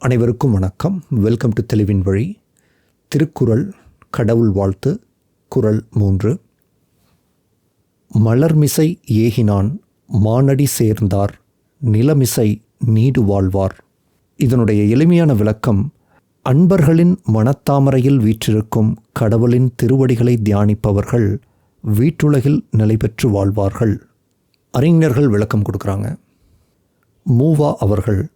அனைவருக்கும் வணக்கம். Welcome to தெளிவின் வழி திருக்குறள் கடவுள் வாழ்த்து. குறள் மூன்று. மலர்மிசை ஏகினான் மானடி சேர்ந்தார் நிலமிசை நீடு வாழ்வார். இதனுடைய எளிமையான விளக்கம் அன்பர்களின் மனத்தாமரையில் வீற்றிருக்கும் கடவுளின் திருவடிகளை தியானிப்பவர்கள் வீட்டுலகில் நிலை பெற்று வாழ்வார்கள். அறிஞர்கள் விளக்கம் கொடுக்குறாங்க. மூவா அவர்கள்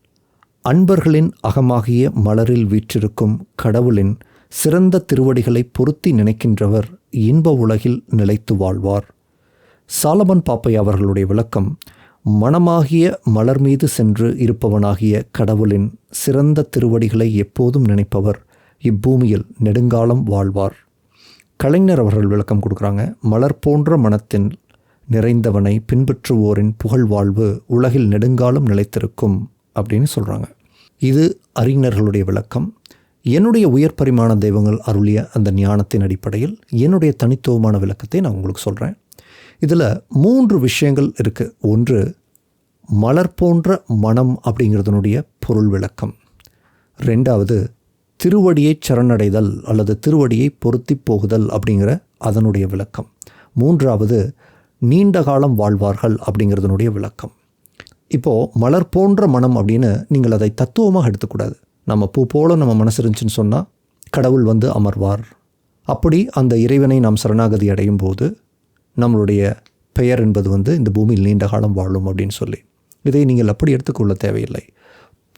அன்பர்களின் அகமாகிய மலரில் வீற்றிருக்கும் கடவுளின் சிறந்த திருவடிகளை பொருத்தி நினைக்கின்றவர் இன்ப உலகில் நிலைத்து வாழ்வார். சாலமன் பாப்பை அவர்களுடைய விளக்கம் மனமாகிய மலர் மீது சென்று இருப்பவனாகிய கடவுளின் சிறந்த திருவடிகளை எப்போதும் நினைப்பவர் இப்பூமியில் நெடுங்காலம் வாழ்வார். கலைஞர் அவர்கள் விளக்கம் கொடுக்குறாங்க மலர் போன்ற மனத்தின் நிறைந்தவனை பின்பற்றுவோரின் புகழ் வாழ்வு உலகில் நெடுங்காலம் நிலைத்திருக்கும். அப்படின்னு சொல்கிறாங்க இது அறிஞர்களுடைய விளக்கம். என்னுடைய உயர் பரிமாண தெய்வங்கள் அருளிய அந்த ஞானத்தின் அடிப்படையில் என்னுடைய தனித்துவமான விளக்கத்தை நான் உங்களுக்கு சொல்கிறேன் இதில் மூன்று விஷயங்கள் இருக்குது ஒன்று மலர் போன்ற மனம் அப்படிங்கிறதனுடைய பொருள் விளக்கம். ரெண்டாவது திருவடியை சரணடைதல் அல்லது திருவடியை பொருத்தி போகுதல் அப்படிங்கிற அதனுடைய விளக்கம். மூன்றாவது நீண்ட காலம் வாழ்வார்கள் அப்படிங்கிறதனுடைய விளக்கம். இப்போது மலர் போன்ற மனம் அப்படின்னு நீங்கள் அதை தத்துவமாக எடுத்துக்கூடாது. நம்ம பூ போல நம்ம மனசு இருந்துச்சுன்னு சொன்னால் கடவுள் வந்து அமர்வார். அப்படி அந்த இறைவனை நாம் சரணாகதி அடையும் போது நம்மளுடைய பெயர் என்பது வந்து இந்த பூமியில் நீண்ட காலம் வாழும் அப்படின்னு சொல்லி. இதை நீங்கள் அப்படி எடுத்துக்கொள்ள தேவையில்லை.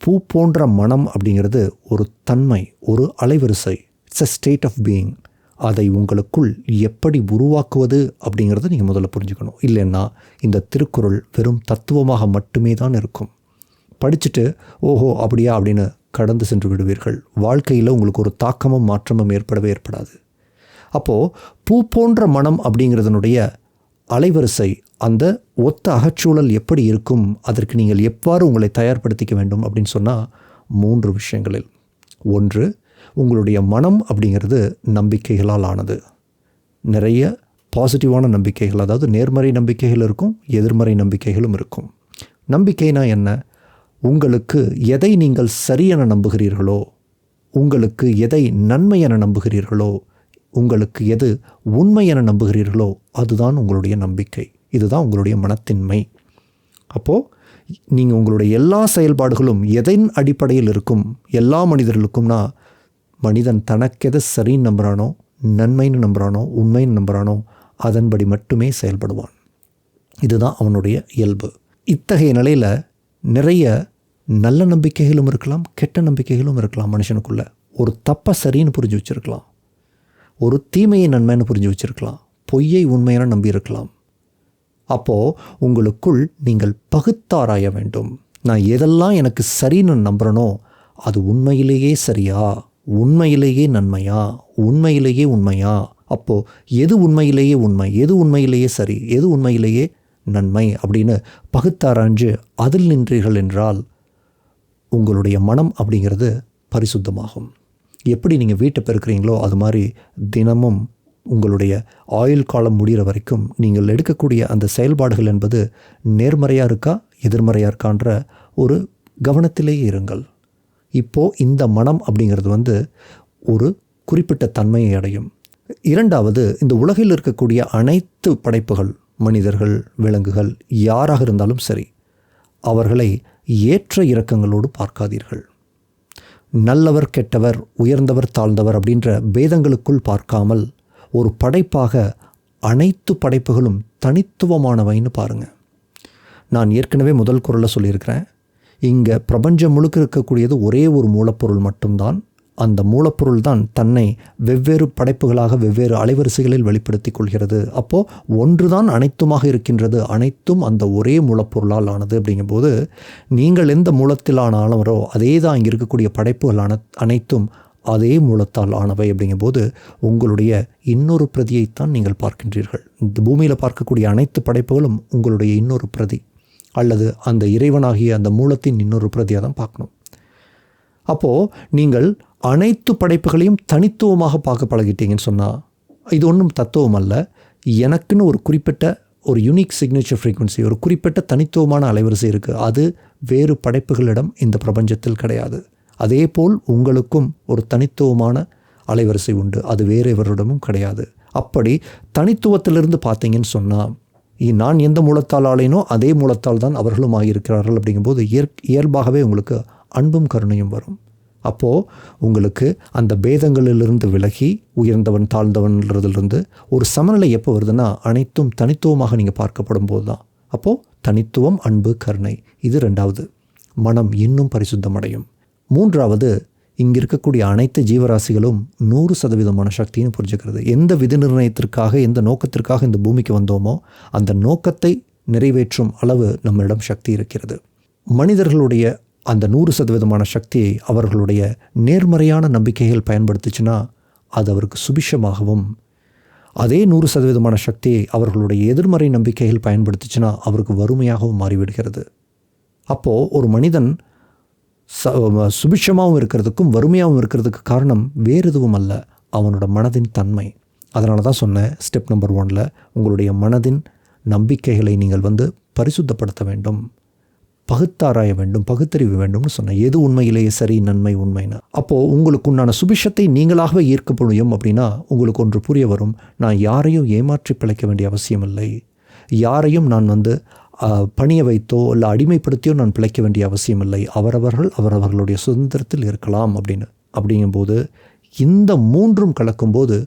பூ போன்ற மனம் அப்படிங்கிறது ஒரு தன்மை ஒரு அலைவரிசை. It's a state of being அதை உங்களுக்குள் எப்படி உருவாக்குவது அப்படிங்கிறத நீங்கள் முதல்ல புரிஞ்சுக்கணும். இல்லைன்னா இந்த திருக்குறள் வெறும் தத்துவமாக மட்டுமே தான் இருக்கும். படிச்சுட்டு ஓஹோ அப்படியா? அப்படின்னு கடந்து சென்று விடுவீர்கள். வாழ்க்கையில் உங்களுக்கு ஒரு தாக்கமும் மாற்றமும் ஏற்படவே ஏற்படாது. அப்போது பூ போன்ற மனம் அப்படிங்கிறதனுடைய அலைவரிசை அந்த ஒத்த அகச்சூழல் எப்படி இருக்கும்? அதற்கு நீங்கள் எவ்வாறு உங்களை தயார்படுத்திக்க வேண்டும் அப்படின்னு சொன்னால் மூன்று விஷயங்களில். ஒன்று உங்களுடைய மனம் அப்படிங்கிறது நம்பிக்கைகளால் ஆனது. நிறைய பாசிட்டிவான நம்பிக்கைகள் அதாவது நேர்மறை நம்பிக்கைகள் இருக்கும் எதிர்மறை நம்பிக்கைகளும் இருக்கும். நம்பிக்கைனா என்ன? உங்களுக்கு எதை நீங்கள் சரியென நம்புகிறீர்களோ உங்களுக்கு எதை நன்மை என நம்புகிறீர்களோ உங்களுக்கு எது உண்மை என நம்புகிறீர்களோ அதுதான் உங்களுடைய நம்பிக்கை. இதுதான் உங்களுடைய மனத்தின்மை. அப்போது நீங்கள் உங்களுடைய எல்லா செயல்பாடுகளும் எதன் அடிப்படையில் இருக்கும் எல்லா மனிதர்களுக்கும்னா மனிதன் தனக்கெதை சரின்னு நம்புகிறானோ நன்மைன்னு நம்புகிறானோ உண்மைன்னு நம்புகிறானோ அதன்படி மட்டுமே செயல்படுவான். இதுதான் அவனுடைய இயல்பு. இத்தகைய நிலையில் நிறைய நல்ல நம்பிக்கைகளும் இருக்கலாம் கெட்ட நம்பிக்கைகளும் இருக்கலாம் மனுஷனுக்குள்ளே. ஒரு தப்பை சரின்னு புரிஞ்சு வச்சுருக்கலாம். ஒரு தீமையை நன்மைன்னு புரிஞ்சு வச்சுருக்கலாம். பொய்யை உண்மையான நம்பியிருக்கலாம் அப்போது உங்களுக்குள் நீங்கள் பகுத்தாராய வேண்டும். நான் எதெல்லாம் எனக்கு சரின்னு நம்புகிறனோ அது உண்மையிலேயே சரியா? உண்மையிலேயே நன்மையா? உண்மையிலேயே உண்மையா? அப்போது எது உண்மையிலேயே உண்மை? எது உண்மையிலேயே சரி? எது உண்மையிலேயே நன்மை? அப்படின்னு பகுத்தாராய்ஞ்சு அதில் நின்றீர்கள் என்றால் உங்களுடைய மனம் அப்படிங்கிறது பரிசுத்தமாகும். எப்படி நீங்கள் வீட்டை பெருக்கிறீங்களோ அது மாதிரி தினமும் உங்களுடைய ஆயுள் காலம் முடிகிற வரைக்கும் நீங்கள் எடுக்கக்கூடிய அந்த செயல்பாடுகள் என்பது நேர்மறையாக இருக்கா எதிர்மறையாக இருக்கான்ற ஒரு கவனத்திலேயே இருங்கள். இப்போது இந்த மனம் அப்படிங்கிறது வந்து ஒரு குறிப்பிட்ட தன்மையை அடையும். இரண்டாவது இந்த உலகில் இருக்கக்கூடிய அனைத்து படைப்புகள் மனிதர்கள் விலங்குகள் யாராக இருந்தாலும் சரி அவர்களை ஏற்ற இறக்கங்களோடு பார்க்காதீர்கள். நல்லவர் கெட்டவர் உயர்ந்தவர் தாழ்ந்தவர் அப்படின்ற பேதங்களுக்குள் பார்க்காமல் ஒரு படைப்பாக அனைத்து படைப்புகளும் தனித்துவமானவைன்னு பாருங்கள் நான் ஏற்கனவே முதல் குரலில் சொல்லியிருக்கிறேன். இங்கே பிரபஞ்சம் முழுக்க இருக்கக்கூடியது ஒரே ஒரு மூலப்பொருள் மட்டும்தான். அந்த மூலப்பொருள் தான் தன்னை வெவ்வேறு படைப்புகளாக வெவ்வேறு அலைவரிசைகளில் வெளிப்படுத்தி கொள்கிறது. அப்போது ஒன்று தான் அனைத்துமாக இருக்கின்றது. அனைத்தும் அந்த ஒரே மூலப்பொருளால் ஆனது அப்படிங்கும்போது நீங்கள் எந்த மூலத்தில் அதே தான் இங்கே இருக்கக்கூடிய படைப்புகள் அன அனைத்தும் அதே மூலத்தால் ஆனவை அப்படிங்கும்போது உங்களுடைய இன்னொரு பிரதியைத்தான் நீங்கள் பார்க்கின்றீர்கள். இந்த பூமியில் பார்க்கக்கூடிய அனைத்து படைப்புகளும் உங்களுடைய இன்னொரு பிரதி. அல்லது அந்த இறைவனாகிய அந்த மூலத்தின் இன்னொரு பிரதியாக தான் பார்க்கணும். அப்போது நீங்கள் அனைத்து படைப்புகளையும் தனித்துவமாக பார்க்க பழகிட்டீங்கன்னு சொன்னால் இது ஒன்றும் தத்துவம் அல்ல. எனக்குன்னு ஒரு குறிப்பிட்ட ஒரு யூனிக் சிக்னேச்சர் ஃப்ரீக்குவன்சி ஒரு குறிப்பிட்ட தனித்துவமான அலைவரிசை இருக்குது அது வேறு படைப்புகளிடம் இந்த பிரபஞ்சத்தில் கிடையாது. அதே போல் உங்களுக்கும் ஒரு தனித்துவமான அலைவரிசை உண்டு. அது வேறு எவரிடமும் கிடையாது. அப்படி தனித்துவத்திலிருந்து பார்த்தீங்கன்னு சொன்னால் நான் எந்த மூலத்தால் ஆளைனோ அதே மூலத்தால் தான் அவர்களும் ஆகியிருக்கிறார்கள் அப்படிங்கும்போது இயற் இயல்பாகவே உங்களுக்கு அன்பும் கருணையும் வரும். அப்போது உங்களுக்கு அந்த பேதங்களிலிருந்து விலகி உயர்ந்தவன் தாழ்ந்தவன்றதுலேருந்து ஒரு சமநிலை எப்போ வருதுன்னா அனைத்தும் தனித்துவமாக நீங்கள் பார்க்கப்படும் போது தான். அப்போது தனித்துவம் அன்பு கருணை இது ரெண்டாவது. மனம் இன்னும் பரிசுத்தமடையும். மூன்றாவது இங்கே இருக்கக்கூடிய அனைத்து ஜீவராசிகளும் நூறு சதவீதமான சக்தின்னு புரிஞ்சுக்கிறது. எந்த விதி நிர்ணயத்திற்காக எந்த நோக்கத்திற்காக இந்த பூமிக்கு வந்தோமோ அந்த நோக்கத்தை நிறைவேற்றும் அளவு நம்மளிடம் சக்தி இருக்கிறது. மனிதர்களுடைய அந்த நூறு சதவீதமான சக்தியை அவர்களுடைய நேர்மறையான நம்பிக்கைகள் பயன்படுத்துச்சுன்னா அது அவருக்கு சுபிஷமாகவும் அதே நூறு சதவீதமான சக்தியை அவர்களுடைய எதிர்மறை நம்பிக்கைகள் பயன்படுத்துச்சுன்னா அவருக்கு வறுமையாகவும் மாறிவிடுகிறது. அப்போது ஒரு மனிதன் ச சுபிஷமாகவும் இருக்கிறதுக்கும் வறுமையாகவும் இருக்கிறதுக்கு காரணம் வேறு எதுவும் அல்ல அவனோட மனதின் தன்மை. அதனால தான் சொன்னேன் ஸ்டெப் நம்பர் ஒனில் உங்களுடைய மனதின் நம்பிக்கைகளை நீங்கள் வந்து பரிசுத்தப்படுத்த வேண்டும் பகுத்தாராய வேண்டும் பகுத்தறிவு வேண்டும்னு சொன்னேன். எது உண்மையிலேயே சரி நன்மை உண்மைன்னு. அப்போது உங்களுக்கு உண்டான சுபிஷத்தை நீங்களாகவே ஈர்க்க முடியும் அப்படின்னா உங்களுக்கு ஒன்று புரிய வரும். நான் யாரையும் ஏமாற்றி பிழைக்க வேண்டிய அவசியம் இல்லை யாரையும் நான் வந்து பணிய வைத்தோ இல்லை அடிமைப்படுத்தியோ நான் பிழைக்க வேண்டிய அவசியம் இல்லை. அவரவர்கள் அவரவர்களுடைய சுதந்திரத்தில் இருக்கலாம் அப்படின்னு. அப்படிங்கும்போது இந்த மூன்றும் கலக்கும்போது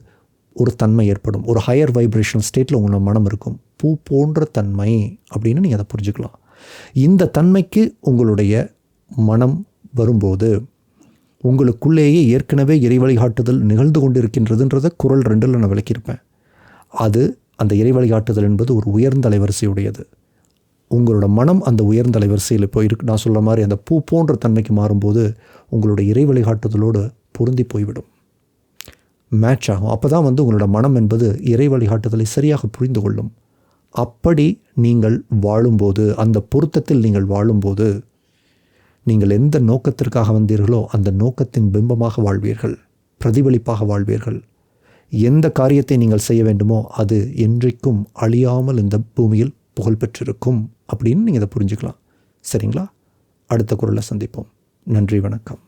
ஒரு தன்மை ஏற்படும். ஒரு ஹையர் வைப்ரேஷனல் ஸ்டேட்டில் உங்களோட மனம் இருக்கும். பூ போன்ற தன்மை அப்படின்னு நீங்கள் அதை புரிஞ்சுக்கலாம். இந்த தன்மைக்கு உங்களுடைய மனம் வரும்போது உங்களுக்குள்ளேயே ஏற்கனவே இறை வழிகாட்டுதல் நிகழ்ந்து கொண்டிருக்கின்றதுன்றதை குரல் ரெண்டில் நான் விளக்கியிருப்பேன். அது அந்த இறை வழிகாட்டுதல் என்பது ஒரு உயர்ந்த அலைவரிசையுடையது. உங்களோட மனம் அந்த உயர்ந்த அலைவரிசையில் இப்போ இருக்கு நான் சொல்கிற மாதிரி அந்த பூ போன்ற தன்மைக்கு மாறும்போது உங்களோட இறை வழிகாட்டுதலோடு பொருந்தி போய்விடும். மேட்ச் ஆகும். அப்போ தான் வந்து உங்களோட மனம் என்பது இறை வழிகாட்டுதலை சரியாக புரிந்து கொள்ளும். அப்படி நீங்கள் வாழும்போது அந்த பொருத்தத்தில் நீங்கள் வாழும்போது நீங்கள் எந்த நோக்கத்திற்காக வந்தீர்களோ அந்த நோக்கத்தின் பிம்பமாக வாழ்வீர்கள். பிரதிபலிப்பாக வாழ்வீர்கள். எந்த காரியத்தை நீங்கள் செய்ய வேண்டுமோ அது என்றைக்கும் அழியாமல் இந்த பூமியில் புகழ் பெற்றிருக்கும் அப்படின்னு நீங்கள் இதை புரிஞ்சுக்கலாம். சரிங்களா? அடுத்த குரலை சந்திப்போம். நன்றி வணக்கம்.